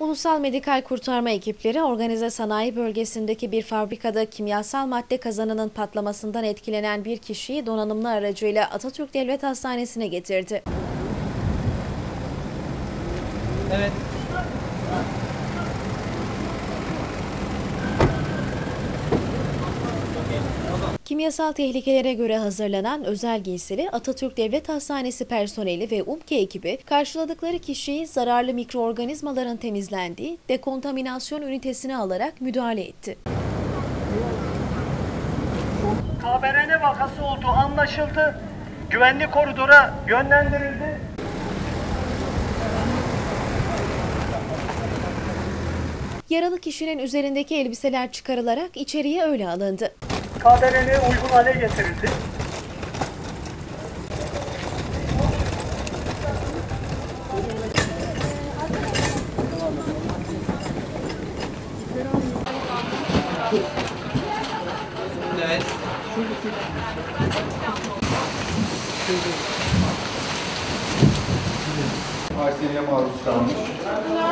Ulusal Medikal Kurtarma ekipleri organize sanayi bölgesindeki bir fabrikada kimyasal madde kazanının patlamasından etkilenen bir kişiyi donanımlı aracıyla Atatürk Devlet Hastanesi'ne getirdi. Evet. Kimyasal tehlikelere göre hazırlanan özel giysili Atatürk Devlet Hastanesi personeli ve UMKE ekibi karşıladıkları kişiyi zararlı mikroorganizmaların temizlendiği dekontaminasyon ünitesine alarak müdahale etti. KBRN vakası olduğu anlaşıldı. Güvenlik koridora yönlendirildi. Yaralı kişinin üzerindeki elbiseler çıkarılarak içeriye öyle alındı. KBRN uygun hale getirildi. Evet. Arseniye maruz kalmış.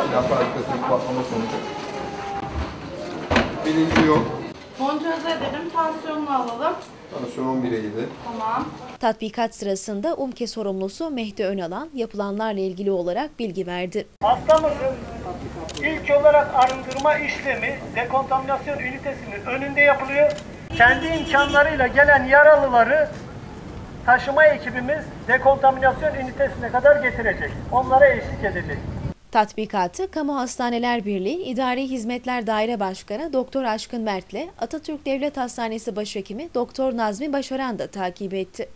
Silah fabrikasındaki patlama sonucu. Bilinci yok. Kontrol edelim, tansiyonunu alalım. Tansiyon 11'e iyiydi. Tamam. Tatbikat sırasında UMKE sorumlusu Mehdi Önalan yapılanlarla ilgili olarak bilgi verdi. Hastamızın ilk olarak arındırma işlemi dekontaminasyon ünitesinin önünde yapılıyor. Kendi imkanlarıyla gelen yaralıları taşıma ekibimiz dekontaminasyon ünitesine kadar getirecek. Onlara eşlik edecek. Tatbikatı Kamu Hastaneler Birliği İdari Hizmetler Daire Başkanı Doktor Aşkın Mert'le Atatürk Devlet Hastanesi Başhekimi Doktor Nazmi Başaran da takip etti.